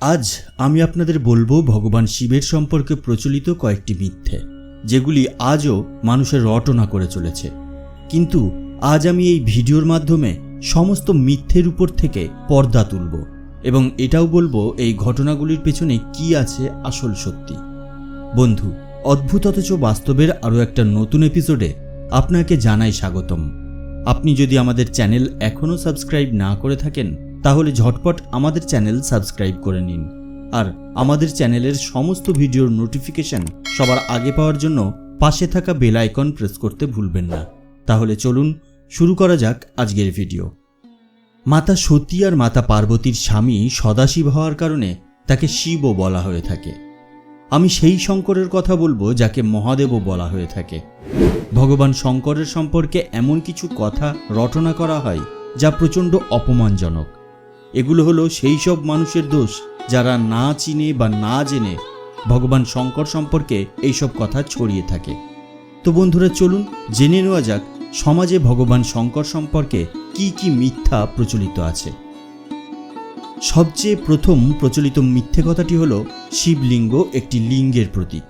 আজ আমি আপনাদের বলব ভগবান শিবের সম্পর্কে প্রচলিত কয়েকটি মিথ্যে, যেগুলি আজও মানুষের রটনা করে চলেছে। কিন্তু আজ আমি এই ভিডিওর মাধ্যমে সমস্ত মিথ্যের উপর থেকে পর্দা তুলব এবং এটাও বলব এই ঘটনাগুলির পেছনে কি আছে আসল সত্যি। বন্ধু, অদ্ভুত অথচ বাস্তবের আরও একটা নতুন এপিসোডে আপনাকে জানাই স্বাগতম। আপনি যদি আমাদের চ্যানেল এখনও সাবস্ক্রাইব না করে থাকেন তাহলে ঝটপট আমাদের চ্যানেল সাবস্ক্রাইব করে নিন। আর আমাদের চ্যানেলের সমস্ত ভিডিওর নোটিফিকেশন সবার আগে পাওয়ার জন্য পাশে থাকা বেল আইকন প্রেস করতে ভুলবেন না। তাহলে চলুন শুরু করা যাক আজকের ভিডিও। মাতা সতী আর মাতা পার্বতীর স্বামী সদাশিব হওয়ার কারণে তাকে শিবও বলা হয়ে থাকে। আমি সেই শঙ্করের কথা বলব যাকে মহাদেবও বলা হয়ে থাকে। ভগবান শঙ্করের সম্পর্কে এমন কিছু কথা রটনা করা হয় যা প্রচণ্ড অপমানজনক। এগুলো হলো সেই সব মানুষের দোষ যারা না চিনে বা না জেনে ভগবান শঙ্কর সম্পর্কে এইসব কথা ছড়িয়ে থাকে। তো বন্ধুরা, চলুন জেনে নেওয়া যাক সমাজে ভগবান শঙ্কর সম্পর্কে কি কি মিথ্যা প্রচলিত আছে। সবচেয়ে প্রথম প্রচলিত মিথ্যে কথাটি হল শিবলিঙ্গ একটি লিঙ্গের প্রতীক।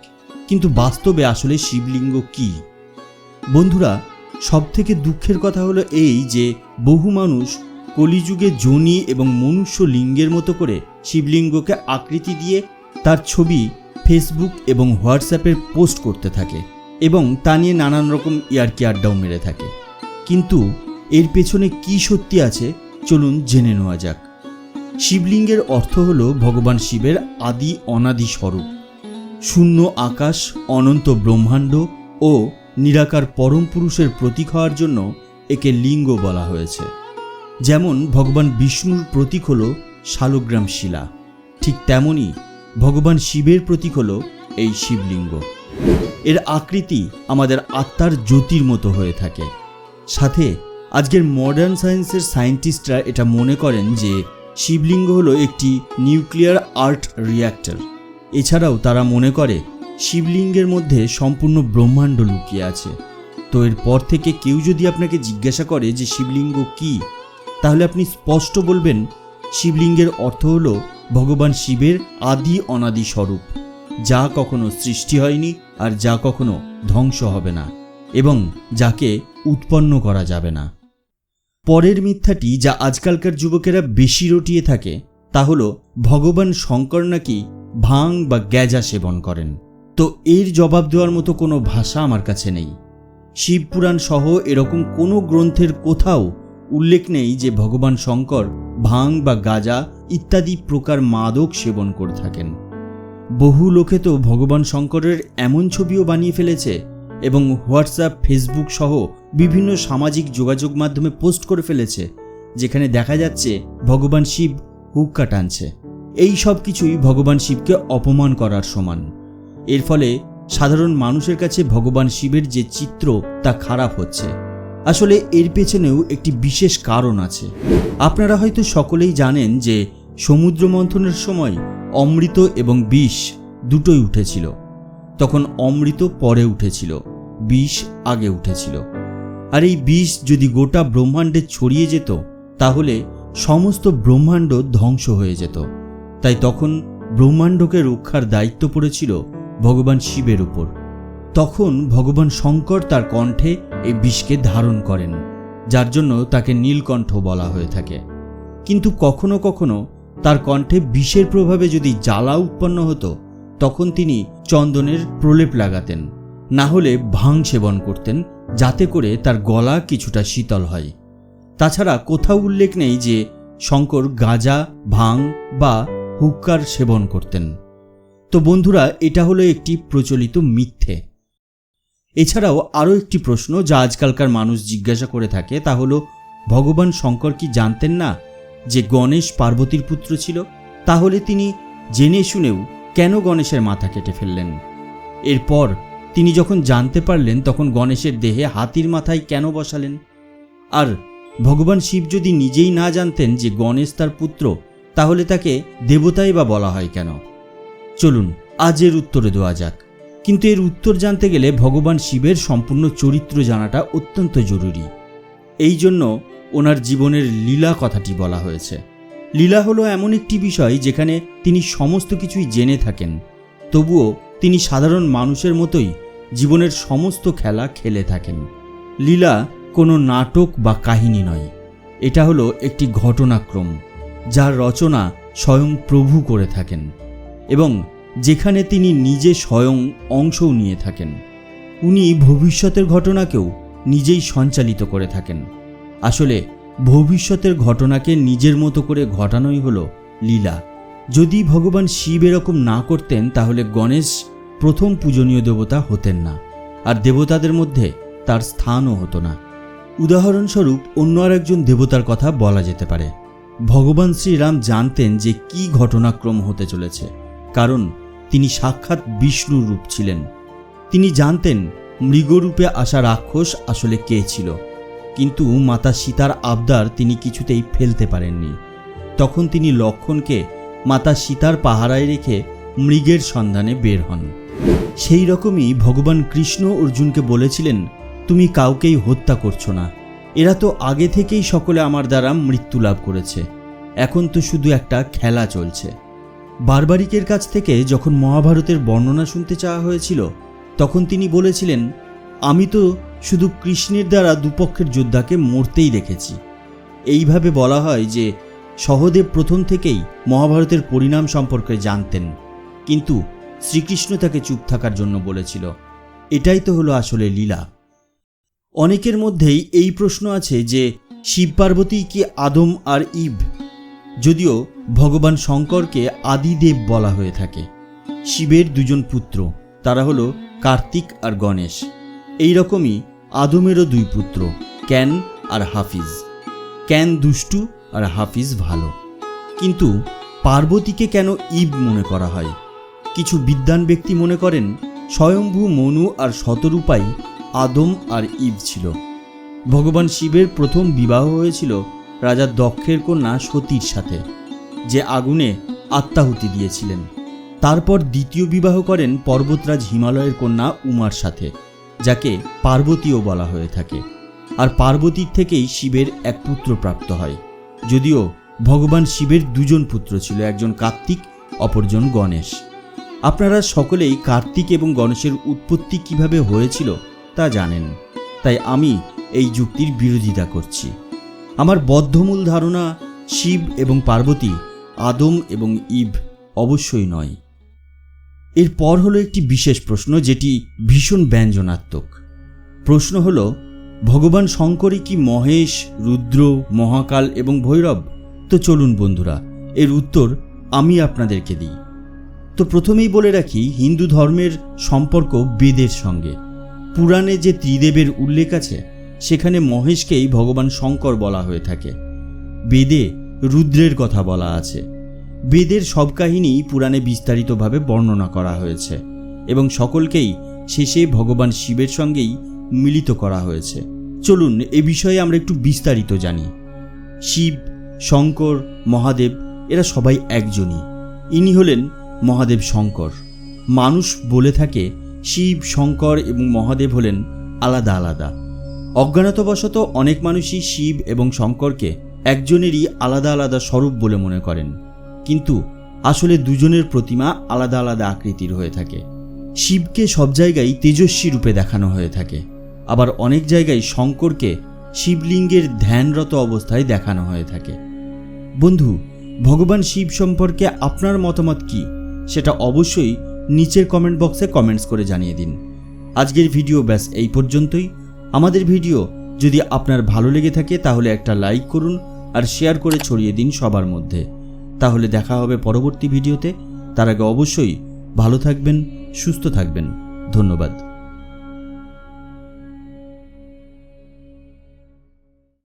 কিন্তু বাস্তবে আসলে শিবলিঙ্গ কি? বন্ধুরা, সবথেকে দুঃখের কথা হলো এই যে বহু মানুষ কলিযুগে জনি এবং মনুষ্য লিঙ্গের মতো করে শিবলিঙ্গকে আকৃতি দিয়ে তার ছবি ফেসবুক এবং হোয়াটসঅ্যাপের পোস্ট করতে থাকে এবং তা নিয়ে নানান রকম ইয়ারকি আড্ডাও মেরে থাকে। কিন্তু এর পেছনে কি সত্যি আছে, চলুন জেনে নেওয়া যাক। শিবলিঙ্গের অর্থ হল ভগবান শিবের আদি অনাদি স্বরূপ। শূন্য আকাশ, অনন্ত ব্রহ্মাণ্ড ও নিরাকার পরম পুরুষের প্রতীক হওয়ার জন্য একে লিঙ্গ বলা হয়েছে। যেমন ভগবান বিষ্ণুর প্রতীক হল শালগ্রাম শিলা, ঠিক তেমনই ভগবান শিবের প্রতীক হল এই শিবলিঙ্গ। এর আকৃতি আমাদের আত্মার জ্যোতির মতো হয়ে থাকে। সাথে আজকের মডার্ন সায়েন্সের সায়েন্টিস্টরা এটা মনে করেন যে শিবলিঙ্গ হলো একটি নিউক্লিয়ার আর্ট রিয়্যাক্টর এছাড়াও তারা মনে করে শিবলিঙ্গের মধ্যে সম্পূর্ণ ব্রহ্মাণ্ড লুকিয়ে আছে। তো এরপর থেকে কেউ যদি আপনাকে জিজ্ঞাসা করে যে শিবলিঙ্গ কি তাহলে আপনি স্পষ্ট বলবেন, শিবলিঙ্গের অর্থ হল ভগবান শিবের আদি অনাদি স্বরূপ, যা কখনো সৃষ্টি হয়নি আর যা কখনো ধ্বংস হবে না, এবং যাকে উৎপন্ন করা যাবে না। পরের মিথ্যাটি যা আজকালকার যুবকেরা বেশি রটিয়ে থাকে, তা হল ভগবান শঙ্কর নাকি ভাং বা গ্যাজা সেবন করেন। তো এর জবাব দেওয়ার মতো কোনো ভাষা আমার কাছে নেই। শিবপুরাণ সহ এরকম কোনো গ্রন্থের কোথাও উল্লেখ নেই যে ভগবান শঙ্কর, ভাং বা গাজা ইত্যাদি প্রকার মাদক সেবন করে থাকেন। বহু লোকে তো ভগবান শঙ্করের এমন ছবিও বানিয়ে ফেলেছে এবং হোয়াটসঅ্যাপ, ফেসবুক সহ বিভিন্ন সামাজিক যোগাযোগ মাধ্যমে পোস্ট করে ফেলেছে, যেখানে দেখা যাচ্ছে ভগবান শিব হুক্কা টানছে এই সব কিছুই ভগবান শিবকে অপমান করার সমান। এর ফলে সাধারণ মানুষের কাছে ভগবান শিবের যে চিত্র, তা খারাপ হচ্ছে। আসলে এর পেছনেও একটি বিশেষ কারণ আছে। আপনারা হয়তো সকলেই জানেন যে সমুদ্র মন্থনের সময় অমৃত এবং বিষ দুটোই উঠেছিল। তখন অমৃত পরে উঠেছিল, বিষ আগে উঠেছিল। আর এই বিষ যদি গোটা ব্রহ্মাণ্ডে ছড়িয়ে যেত, তাহলে সমস্ত ব্রহ্মাণ্ড ধ্বংস হয়ে যেত। তাই তখন ব্রহ্মাণ্ডকে রক্ষার দায়িত্ব পড়েছিল ভগবান শিবের উপর। তখন ভগবান শঙ্কর তার কণ্ঠে এই বিষকে ধারণ করেন, যার জন্য তাকে নীলকণ্ঠ বলা হয়ে থাকে। কিন্তু কখনো কখনো তার কণ্ঠে বিষের প্রভাবে যদি জ্বালা উৎপন্ন হতো, তখন তিনি চন্দনের প্রলেপ লাগাতেন, না হলে ভাং সেবন করতেন, যাতে করে তার গলা কিছুটা শীতল হয়। তাছাড়া কোথাও উল্লেখ নেই যে শঙ্কর গাঁজা, ভাং বা হুক্কার সেবন করতেন। তো বন্ধুরা, এটা হলো একটি প্রচলিত মিথ্যে। এছাড়াও আরও একটি প্রশ্ন যা আজকালকার মানুষ জিজ্ঞাসা করে থাকে, তা হলো, ভগবান শঙ্কর কি জানতেন না যে গণেশ পার্বতীর পুত্র ছিল? তাহলে তিনি জেনে শুনেও কেন গণেশের মাথা কেটে ফেললেন? এরপর তিনি যখন জানতে পারলেন, তখন গণেশের দেহে হাতির মাথায় কেন বসালেন? আর ভগবান শিব যদি নিজেই না জানতেন যে গণেশ তার পুত্র, তাহলে তাকে দেবতাই বা বলা হয় কেন? চলুন, আজের উত্তরে দেওয়া যাক। কিন্তু এর উত্তর জানতে গেলে ভগবান শিবের সম্পূর্ণ চরিত্র জানাটা অত্যন্ত জরুরি। এই জন্য ওনার জীবনের লীলা কথাটি বলা হয়েছে। লীলা হলো এমন একটি বিষয় যেখানে তিনি সমস্ত কিছুই জেনে থাকেন। তবুও তিনি সাধারণ মানুষের মতোই জীবনের সমস্ত খেলা খেলে থাকেন। লীলা কোনো নাটক বা কাহিনী নয়। এটা হলো একটি ঘটনাক্রম, যার রচনা স্বয়ং প্রভু করে থাকেন। এবং যেখানে তিনি নিজে স্বয়ং অংশও নিয়ে থাকেন। উনি ভবিষ্যতের ঘটনাকেও নিজেই সঞ্চালিত করে থাকেন। আসলে ভবিষ্যতের ঘটনাকে নিজের মতো করে ঘটানোই হলো লীলা। যদি ভগবান শিব এরকম না করতেন, তাহলে গণেশ প্রথম পূজনীয় দেবতা হতেন না, আর দেবতাদের মধ্যে তার স্থানও হতো না। উদাহরণস্বরূপ অন্য আর একজন দেবতার কথা বলা যেতে পারে। ভগবান শ্রীরাম জানতেন যে কি ঘটনাক্রম হতে চলেছে, কারণ তিনি সাক্ষাৎ বিষ্ণুর রূপ ছিলেন। তিনি জানতেন মৃগরূপে আসা রাক্ষস আসলে কে ছিল। কিন্তু মাতা সীতার আবদার তিনি কিছুতেই ফেলতে পারেননি। তখন তিনি লক্ষণকে মাতা সীতার পাহারায় রেখে মৃগের সন্ধানে বের হন। সেই রকমই ভগবান কৃষ্ণ অর্জুনকে বলেছিলেন, তুমি কাউকেই হত্যা করছ না। এরা তো আগে থেকেই সকলে আমার দ্বারা মৃত্যু লাভ করেছে। এখন তো শুধু একটা খেলা চলছে। বারবারিকের কাছ থেকে যখন মহাভারতের বর্ণনা শুনতে চাওয়া হয়েছিল, তখন তিনি বলেছিলেন, আমি তো শুধু কৃষ্ণের দ্বারা দুপক্ষের যোদ্ধাকে মরতেই দেখেছি। এইভাবে বলা হয় যে, সহদেব প্রথম থেকেই মহাভারতের পরিণাম সম্পর্কে জানতেন, কিন্তু শ্রীকৃষ্ণ তাকে চুপ থাকার জন্য বলেছিল। এটাই তো হলো আসলে লীলা। অনেকের মধ্যেই এই প্রশ্ন আছে যে, শিব পার্বতী কি আদম আর ইব যদিও ভগবান শঙ্করকে আদিদেব বলা হয়ে থাকে। শিবের দুজন পুত্র, তারা হলো কার্তিক আর গণেশ। এই রকমই আদমেরও দুই পুত্র, ক্যান আর হাফিজ। ক্যান দুষ্টু আর হাফিজ ভালো। কিন্তু পার্বতীকে কেন ইব মনে করা হয়? কিছু বিদ্বান ব্যক্তি মনে করেন, স্বয়ম্ভু মনু আর শতরূপাই আদম আর ইব ছিল। ভগবান শিবের প্রথম বিবাহ হয়েছিল রাজা দক্ষের কন্যা সতীর সাথে, যে আগুনে আত্মাহুতি দিয়েছিলেন। তারপর দ্বিতীয় বিবাহ করেন পর্বতরাজ হিমালয়ের কন্যা উমার সাথে, যাকে পার্বতীও বলা হয়ে থাকে। আর পার্বতীর থেকেই শিবের এক পুত্র প্রাপ্ত হয়। যদিও ভগবান শিবের দুজন পুত্র ছিল, একজন কার্তিক, অপরজন গণেশ। আপনারা সকলেই কার্তিক এবং গণেশের উৎপত্তি কীভাবে হয়েছিল তা জানেন। তাই আমি এই যুক্তির বিরোধিতা করছি। আমার বদ্ধমূল ধারণা শিব এবং পার্বতী, আদম এবং ইব অবশ্যই নয়। এরপর হলো একটি বিশেষ প্রশ্ন যেটি ভীষণ ব্যঞ্জনাত্মক। প্রশ্ন হলো, ভগবান শঙ্করই কি মহেশ, রুদ্র, মহাকাল এবং ভৈরব? তো চলুন বন্ধুরা, এর উত্তর আমি আপনাদেরকে দিই। তো প্রথমেই বলে রাখি, হিন্দু ধর্মের সম্পর্ক বেদের সঙ্গে। পুরাণে যে ত্রিদেবের উল্লেখ আছে সেখানে মহেশকেই ভগবান শঙ্কর বলা হয়ে থাকে। বেদে রুদ্রের কথা বলা আছে। বেদের সব কাহিনী পুরাণে বিস্তারিতভাবে বর্ণনা করা হয়েছে এবং সকলকেই শেষে ভগবান শিবের সঙ্গেই মিলিত করা হয়েছে। চলুন, এ বিষয়ে আমরা একটু বিস্তারিত জানি। শিব, শঙ্কর, মহাদেব, এরা সবাই একজনই। ইনি হলেন মহাদেব শঙ্কর। মানুষ বলে থাকে শিব, শঙ্কর এবং মহাদেব হলেন আলাদা আলাদা। অজ্ঞানতাবশত অনেক মানুষই শিব এবং শঙ্করকে একজনেরই আলাদা আলাদা স্বরূপ বলে মনে করেন। কিন্তু আসলে দুজনের প্রতিমা আলাদা আলাদা আকৃতির হয়ে থাকে। শিবকে সব জায়গায় তেজস্বী রূপে দেখানো হয়ে থাকে। আবার অনেক জায়গায় শঙ্করকে শিবলিঙ্গের ধ্যানরত অবস্থায় দেখানো হয়ে থাকে। বন্ধু, ভগবান শিব সম্পর্কে আপনার মতামত কি? সেটা অবশ্যই নিচের কমেন্ট বক্সে কমেন্টস করে জানিয়ে দিন। আজকের ভিডিও ব্যাস এই পর্যন্তই। আমাদের ভিডিও যদি আপনার ভালো লেগে থাকে তাহলে একটা লাইক করুন আর শেয়ার করে ছড়িয়ে দিন সবার মধ্যে। তাহলে দেখা হবে পরবর্তী ভিডিওতে। তার আগে অবশ্যই ভালো থাকবেন, সুস্থ থাকবেন। ধন্যবাদ।